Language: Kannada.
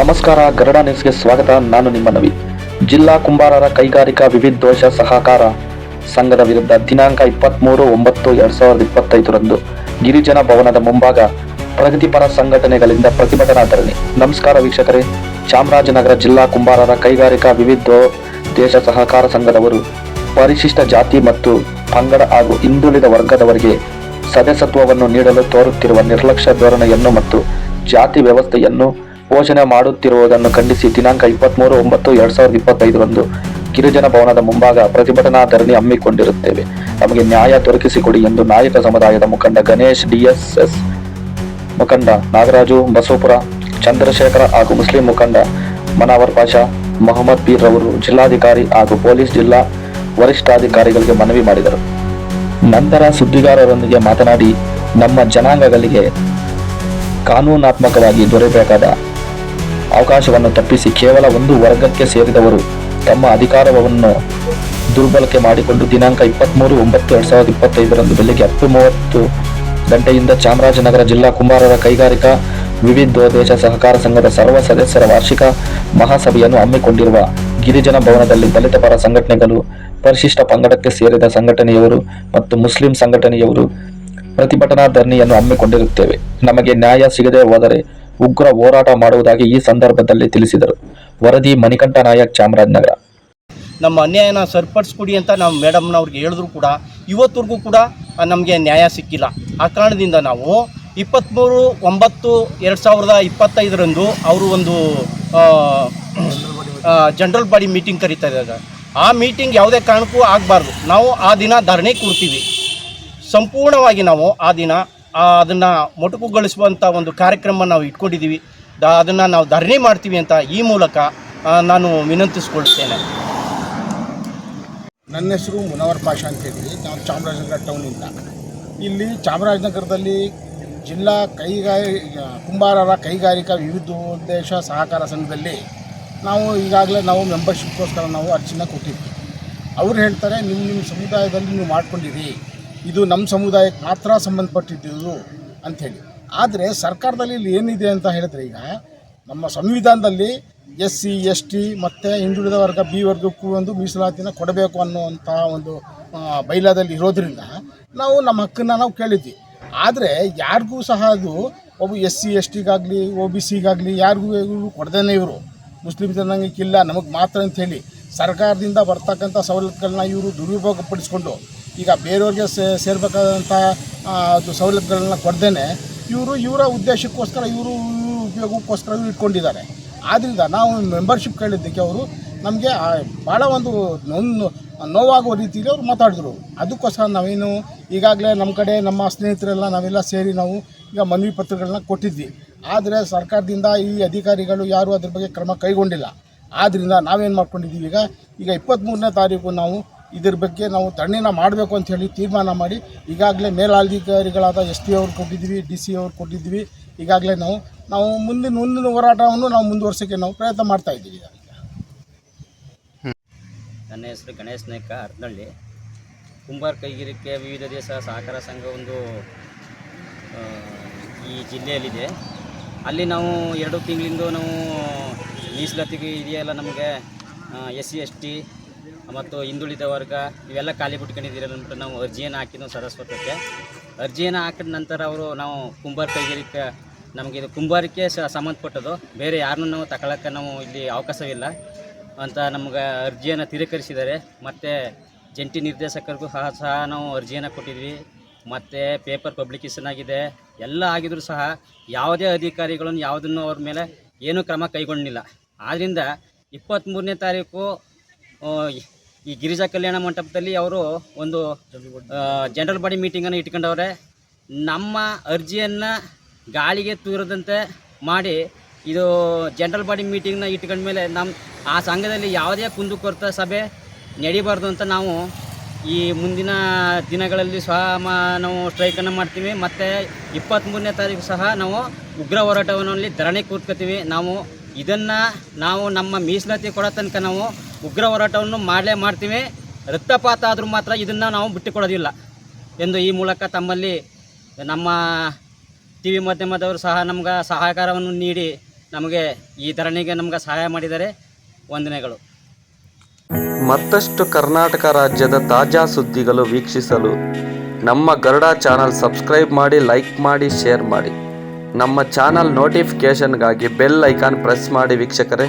ನಮಸ್ಕಾರ ಗರಡ ನ್ಯೂಸ್ಗೆ ಸ್ವಾಗತ. ನಾನು ನಿಮ್ಮ ನವಿ. ಜಿಲ್ಲಾ ಕುಂಬಾರರ ಕೈಗಾರಿಕಾ ವಿವಿಧೋಷ ಸಹಕಾರ ಸಂಘದ ವಿರುದ್ಧ ದಿನಾಂಕ ಇಪ್ಪತ್ತ್ಮೂರು ಒಂಬತ್ತು ಎರಡ್ ಸಾವಿರದ ಇಪ್ಪತ್ತೈದರಂದು ಗಿರಿಜನ ಭವನದ ಮುಂಭಾಗ ಪ್ರಗತಿಪರ ಸಂಘಟನೆಗಳಿಂದ ಪ್ರತಿಭಟನಾ ಧರಣಿ. ನಮಸ್ಕಾರ ವೀಕ್ಷಕರೇ. ಚಾಮರಾಜನಗರ ಜಿಲ್ಲಾ ಕುಂಬಾರರ ಕೈಗಾರಿಕಾ ವಿವಿಧ ದೇಶ ಸಹಕಾರ ಸಂಘದವರು ಪರಿಶಿಷ್ಟ ಜಾತಿ ಮತ್ತು ಪಂಗಡ ಹಾಗೂ ಹಿಂದುಳಿದ ವರ್ಗದವರಿಗೆ ಸದಸ್ಯತ್ವವನ್ನು ನೀಡಲು ತೋರುತ್ತಿರುವ ನಿರ್ಲಕ್ಷ್ಯ ಧೋರಣೆಯನ್ನು ಮತ್ತು ಜಾತಿ ವ್ಯವಸ್ಥೆಯನ್ನು ಪೋಷಣೆ ಮಾಡುತ್ತಿರುವುದನ್ನು ಖಂಡಿಸಿ ದಿನಾಂಕ ಇಪ್ಪತ್ತ್ಮೂರು ಒಂಬತ್ತು ಎರಡ್ ಸಾವಿರದ ಇಪ್ಪತ್ತೈದರಂದು ಗಿರಿಜನ ಭವನದ ಮುಂಭಾಗ ಪ್ರತಿಭಟನಾ ಧರಣಿ ಹಮ್ಮಿಕೊಂಡಿರುತ್ತೇವೆ. ನಮಗೆ ನ್ಯಾಯ ದೊರಕಿಸಿಕೊಡಿ ಎಂದು ನಾಯಕ ಸಮುದಾಯದ ಮುಖಂಡ ಗಣೇಶ್ ಡಿಎಸ್ಎಸ್ ಮುಖಂಡ ನಾಗರಾಜು ಬಸವಪುರ, ಚಂದ್ರಶೇಖರ ಹಾಗೂ ಮುಸ್ಲಿಂ ಮುಖಂಡ ಮನಾವರ್ ಪಾಷಾ, ಮೊಹಮ್ಮದ್ ಪೀರ್ ರವರು, ಜಿಲ್ಲಾಧಿಕಾರಿ ಹಾಗೂ ಪೊಲೀಸ್ ಜಿಲ್ಲಾ ವರಿಷ್ಠಾಧಿಕಾರಿಗಳಿಗೆ ಮನವಿ ಮಾಡಿದರು. ನಂತರ ಸುದ್ದಿಗಾರರೊಂದಿಗೆ ಮಾತನಾಡಿ, ನಮ್ಮ ಜನಾಂಗಗಳಿಗೆ ಕಾನೂನಾತ್ಮಕವಾಗಿ ದೊರೆಯಬೇಕಾದ ಅವಕಾಶವನ್ನು ತಪ್ಪಿಸಿ ಕೇವಲ ಒಂದು ವರ್ಗಕ್ಕೆ ಸೇರಿದವರು ತಮ್ಮ ಅಧಿಕಾರವನ್ನು ದುರ್ಬಳಕೆ ಮಾಡಿಕೊಂಡು ದಿನಾಂಕ ಇಪ್ಪತ್ತ್ಮೂರು ಒಂಬತ್ತು ಎರಡು ಸಾವಿರದ ಇಪ್ಪತ್ತೈದರಂದು ಬೆಳಿಗ್ಗೆ ಹತ್ತು ಮೂವತ್ತು ಗಂಟೆಯಿಂದ ಚಾಮರಾಜನಗರ ಜಿಲ್ಲಾ ಕುಂಬಾರರ ಕೈಗಾರಿಕಾ ವಿವಿಧೋದ್ದೇಶ ಸಹಕಾರ ಸಂಘದ ಸರ್ವ ಸದಸ್ಯರ ವಾರ್ಷಿಕ ಮಹಾಸಭೆಯನ್ನು ಹಮ್ಮಿಕೊಂಡಿರುವ ಗಿರಿಜನ ಭವನದಲ್ಲಿ ದಲಿತ ಪರ ಸಂಘಟನೆಗಳು, ಪರಿಶಿಷ್ಟ ಪಂಗಡಕ್ಕೆ ಸೇರಿದ ಸಂಘಟನೆಯವರು ಮತ್ತು ಮುಸ್ಲಿಂ ಸಂಘಟನೆಯವರು ಪ್ರತಿಭಟನಾ ಧರಣಿಯನ್ನು ಹಮ್ಮಿಕೊಂಡಿರುತ್ತೇವೆ. ನಮಗೆ ನ್ಯಾಯ ಸಿಗದೆ ಹೋದರೆ ಉಗ್ರ ಹೋರಾಟ ಮಾಡುವುದಾಗಿ ಈ ಸಂದರ್ಭದಲ್ಲಿ ತಿಳಿಸಿದರು. ವರದಿ ಮಣಿಕಂಠ ನಾಯಕ್ ಚಾಮರಾಜನಗರ ನಮ್ಮ ಅನ್ಯಾಯನ ಸರಿಪಡಿಸ್ಕೊಡಿ ಅಂತ ನಾವು ಮೇಡಮ್ನವ್ರಿಗೆ ಹೇಳಿದ್ರು ಕೂಡ ಇವತ್ತಿಗೂ ಕೂಡ ನಮಗೆ ನ್ಯಾಯ ಸಿಕ್ಕಿಲ್ಲ. ಆ ಕಾರಣದಿಂದ ನಾವು ಇಪ್ಪತ್ತ್ಮೂರು, ಒಂಬತ್ತು, ಎರಡು ಸಾವಿರದ ಇಪ್ಪತ್ತೈದರಂದು ಅವರು ಒಂದು ಜನರಲ್ ಬಾಡಿ ಮೀಟಿಂಗ್ ಕರೀತಾ ಇದ್ದಾರೆ. ಆ ಮೀಟಿಂಗ್ ಯಾವುದೇ ಕಾರಣಕ್ಕೂ ಆಗಬಾರ್ದು. ನಾವು ಆ ದಿನ ಧರಣಿ ಕೂರ್ತೀವಿ ಸಂಪೂರ್ಣವಾಗಿ ನಾವು ಆ ದಿನ ಅದನ್ನು ಮೊಟಕುಗೊಳಿಸುವಂಥ ಒಂದು ಕಾರ್ಯಕ್ರಮ ನಾವು ಇಟ್ಕೊಂಡಿದ್ದೀವಿ. ದ, ಅದನ್ನು ನಾವು ಧರಣಿ ಮಾಡ್ತೀವಿ ಅಂತ ಈ ಮೂಲಕ ನಾನು ವಿನಂತಿಸ್ಕೊಳ್ತೇನೆ. ನನ್ನ ಹೆಸರು ಮುನವರ್ ಪಾಷಾ ಅಂತೇಳಿ ನಾನು ಚಾಮರಾಜನಗರ ಟೌನಿಂದ ಇಲ್ಲಿ ಚಾಮರಾಜನಗರದಲ್ಲಿ ಜಿಲ್ಲಾ ಕೈಗಾರಿ, ಕುಂಬಾರರ ಕೈಗಾರಿಕಾ ವಿವಿಧೋದ್ದೇಶ ಸಹಕಾರ ಸಂಘದಲ್ಲಿ ನಾವು ಈಗಾಗಲೇ ನಾವು ಮೆಂಬರ್ಶಿಪ್ಗೋಸ್ಕರ ನಾವು ಅರ್ಜಿನ ಕೊಟ್ಟಿದ್ವಿ. ಅವ್ರು ಹೇಳ್ತಾರೆ ನಿಮ್ಮ ನಿಮ್ಮ ಸಮುದಾಯದಲ್ಲಿ ನೀವು ಮಾಡ್ಕೊಂಡಿರಿ. ಇದು ನಮ್ಮ ಸಮುದಾಯಕ್ಕೆ ಮಾತ್ರ ಸಂಬಂಧಪಟ್ಟಿದ್ದು ಅಂಥೇಳಿ ಆದರೆ ಸರ್ಕಾರದಲ್ಲಿ ಇಲ್ಲಿ ಏನಿದೆ ಅಂತ ಹೇಳಿದ್ರೆ ಈಗ ನಮ್ಮ ಸಂವಿಧಾನದಲ್ಲಿ ಎಸ್ ಸಿ, ಎಸ್ ಟಿ ಮತ್ತು ಹಿಂದುಳಿದ ವರ್ಗ, ಬಿ ವರ್ಗಕ್ಕೂ ಒಂದು ಮೀಸಲಾತಿನ ಕೊಡಬೇಕು ಅನ್ನುವಂಥ ಒಂದು ಬೈಲಾದಲ್ಲಿ ಇರೋದ್ರಿಂದ ನಾವು ನಮ್ಮ ಹಕ್ಕನ್ನು ನಾವು ಕೇಳಿದ್ವಿ. ಆದರೆ ಯಾರಿಗೂ ಸಹ ಅದು ಒಬ್ಬ ಎಸ್ ಸಿ, ಎಸ್ ಟಿಗಾಗಲಿ, ಒ ಬಿ ಸಿಗಾಗಲಿ ಯಾರಿಗೂ ಕೊಡ್ದೇನೆ ಇವರು. ಮುಸ್ಲಿಂ ಜನಾಂಗಕ್ಕಿಲ್ಲ ನಮಗೆ ಮಾತ್ರ ಅಂಥೇಳಿ ಸರ್ಕಾರದಿಂದ ಬರ್ತಕ್ಕಂಥ ಸವಲತ್ತುಗಳನ್ನ ಇವರು ದುರುಪಯೋಗಪಡಿಸ್ಕೊಂಡು ಈಗ ಬೇರೆಯವ್ರಿಗೆ ಸೇರ್ಬೇಕಾದಂಥ ಅದು ಸವಲತ್ತುಗಳನ್ನ ಕೊಡ್ದೇ ಇವರು ಇವರ ಉದ್ದೇಶಕ್ಕೋಸ್ಕರ, ಇವರು ಉಪಯೋಗಕ್ಕೋಸ್ಕರ ಇಟ್ಕೊಂಡಿದ್ದಾರೆ. ಆದ್ದರಿಂದ ನಾವು ಮೆಂಬರ್ಶಿಪ್ ಕೇಳಿದ್ದಕ್ಕೆ ಅವರು ನಮಗೆ ಭಾಳ ಒಂದು ನೊಂದು, ನೋವಾಗುವ ರೀತಿಯಲ್ಲಿ ಅವ್ರು ಮಾತಾಡಿದ್ರು. ಅದಕ್ಕೋಸ್ಕರ ನಾವೇನು ಈಗಾಗಲೇ ನಮ್ಮ ಕಡೆ ನಮ್ಮ ಸ್ನೇಹಿತರೆಲ್ಲ ನಾವೆಲ್ಲ ಸೇರಿ ನಾವು ಈಗ ಮನವಿ ಪತ್ರಗಳನ್ನ ಕೊಟ್ಟಿದ್ವಿ. ಆದರೆ ಸರ್ಕಾರದಿಂದ ಈ ಅಧಿಕಾರಿಗಳು ಯಾರೂ ಅದ್ರ ಬಗ್ಗೆ ಕ್ರಮ ಕೈಗೊಂಡಿಲ್ಲ. ಆದ್ದರಿಂದ ನಾವೇನು ಮಾಡ್ಕೊಂಡಿದ್ದೀವಿ ಈಗ ಈಗ ಇಪ್ಪತ್ತ್ಮೂರನೇ ತಾರೀಕು ನಾವು ಇದ್ರ ಬಗ್ಗೆ ನಾವು ತಣ್ಣಿನ ಮಾಡಬೇಕು ಅಂತ ಹೇಳಿ ತೀರ್ಮಾನ ಮಾಡಿ ಈಗಾಗಲೇ ಮೇಲಾಧಿಕಾರಿಗಳಾದ ಎಸ್ ಪಿ ಅವ್ರು ಕೊಟ್ಟಿದ್ವಿ, ಡಿ ಸಿ ಅವ್ರು ಕೊಟ್ಟಿದ್ವಿ. ಈಗಾಗಲೇ ನಾವು ನಾವು ಮುಂದಿನ ಮುಂದಿನ ಹೋರಾಟವನ್ನು ನಾವು ಮುಂದುವರ್ಸೋಕ್ಕೆ ನಾವು ಪ್ರಯತ್ನ ಮಾಡ್ತಾ ಇದ್ದೀವಿ ನನ್ನ ಹೆಸರು ಗಣೇಶ್ ನಾಯ್ಕ, ಅರ್ನಳ್ಳಿ. ಕುಂಬಾರ ಕೈಗಿರಿಕೆ ವಿವಿಧ ದೇಶ ಸಹಕಾರ ಸಂಘ ಒಂದು ಈ ಜಿಲ್ಲೆಯಲ್ಲಿದೆ. ಅಲ್ಲಿ ನಾವು ಎರಡು ತಿಂಗಳಿಂದ ನಾವು ಮೀಸಲಾತಿಗೆ ಇದೆಯಲ್ಲ ನಮಗೆ ಎಸ್ ಸಿ, ಎಸ್ ಟಿ ಮತ್ತು ಹಿಂದುಳಿದ ವರ್ಗ, ಇವೆಲ್ಲ ಖಾಲಿ ಬಿಟ್ಕೊಂಡಿದ್ದೀರಲ್ಲ ಅಂದ್ಬಿಟ್ಟು ನಾವು ಅರ್ಜಿಯನ್ನು ಹಾಕಿದ್ವು ಸರಸ್ವತಕ್ಕೆ. ಅರ್ಜಿಯನ್ನು ಹಾಕಿದ ನಂತರ ಅವರು ನಾವು ಕುಂಬಾರ ಕೈಗಾರಿಕೆ, ನಮಗೆ ಇದು ಕುಂಬಾರಿಕೆ ಸ ಸಂಬಂಧಪಟ್ಟದು ಬೇರೆ ಯಾರನ್ನೂ ನಾವು ತಗೊಳಕ್ಕೆ ನಾವು ಇಲ್ಲಿ ಅವಕಾಶವಿಲ್ಲ ಅಂತ ನಮ್ಗೆ ಅರ್ಜಿಯನ್ನು ತಿರಸ್ಕರಿಸಿದ್ದಾರೆ. ಮತ್ತು ಜಂಟಿ ನಿರ್ದೇಶಕರಿಗೂ ಸಹ ಸಹ ನಾವು ಅರ್ಜಿಯನ್ನು ಕೊಟ್ಟಿದ್ವಿ ಮತ್ತು ಪೇಪರ್ ಪಬ್ಲಿಕೇಶನ್ ಆಗಿದೆ. ಎಲ್ಲ ಆಗಿದ್ರು ಸಹ ಯಾವುದೇ ಅಧಿಕಾರಿಗಳನ್ನು ಯಾವುದನ್ನು ಅವ್ರ ಮೇಲೆ ಏನೂ ಕ್ರಮ ಕೈಗೊಂಡಿಲ್ಲ. ಆದ್ದರಿಂದ ಇಪ್ಪತ್ತ್ಮೂರನೇ ತಾರೀಕು ಈ ಗಿರಿಜಾ ಕಲ್ಯಾಣ ಮಂಟಪದಲ್ಲಿ ಅವರು ಒಂದು ಜನರಲ್ ಬಾಡಿ ಮೀಟಿಂಗನ್ನು ಇಟ್ಕೊಂಡವ್ರೆ. ನಮ್ಮ ಅರ್ಜಿಯನ್ನು ಗಾಳಿಗೆ ತೂರದಂತೆ ಮಾಡಿ ಇದು ಜನರಲ್ ಬಾಡಿ ಮೀಟಿಂಗ್ನ ಇಟ್ಕೊಂಡ್ಮೇಲೆ ನಮ್ಮ ಆ ಸಂಘದಲ್ಲಿ ಯಾವುದೇ ಕುಂದುಕೊರತೆ ಸಭೆ ನಡೀಬಾರ್ದು ಅಂತ ನಾವು ಈ ಮುಂದಿನ ದಿನಗಳಲ್ಲಿ ಸಹ ನಾವು ಸ್ಟ್ರೈಕನ್ನು ಮಾಡ್ತೀವಿ. ಮತ್ತು ಇಪ್ಪತ್ತ್ಮೂರನೇ ತಾರೀಕು ಸಹ ನಾವು ಉಗ್ರ ಹೋರಾಟವನ್ನು ಧರಣಿ ಕೂತ್ಕೋತೀವಿ. ನಾವು ಇದನ್ನು ನಾವು ನಮ್ಮ ಮೀಸಲಾತಿ ಕೊಡೋ ತನಕ ನಾವು ಉಗ್ರ ಹೋರಾಟವನ್ನು ಮಾಡಲೇ ಮಾಡ್ತೀವಿ. ರಕ್ತಪಾತ ಆದರೂ ಮಾತ್ರ ಇದನ್ನು ನಾವು ಬಿಟ್ಟುಕೊಡೋದಿಲ್ಲ. ಎಂದು ಈ ಮೂಲಕ ತಮ್ಮಲ್ಲಿ ನಮ್ಮ ಟಿ ವಿ ಮಾಧ್ಯಮದವರು ಸಹ ನಮ್ಗೆ ಸಹಕಾರವನ್ನು ನೀಡಿ ನಮಗೆ ಈ ಧರಣಿಗೆ ನಮ್ಗೆ ಸಹಾಯ ಮಾಡಿದರೆ ವಂದನೆಗಳು. ಮತ್ತಷ್ಟು ಕರ್ನಾಟಕ ರಾಜ್ಯದ ತಾಜಾ ಸುದ್ದಿಗಳು ವೀಕ್ಷಿಸಲು ನಮ್ಮ ಗರುಡ ಚಾನಲ್ ಸಬ್ಸ್ಕ್ರೈಬ್ ಮಾಡಿ, ಲೈಕ್ ಮಾಡಿ, ಶೇರ್ ಮಾಡಿ. ನಮ್ಮ ಚಾನಲ್ ನೋಟಿಫಿಕೇಷನ್ಗಾಗಿ ಬೆಲ್ ಐಕಾನ್ ಪ್ರೆಸ್ ಮಾಡಿ ವೀಕ್ಷಕರೇ.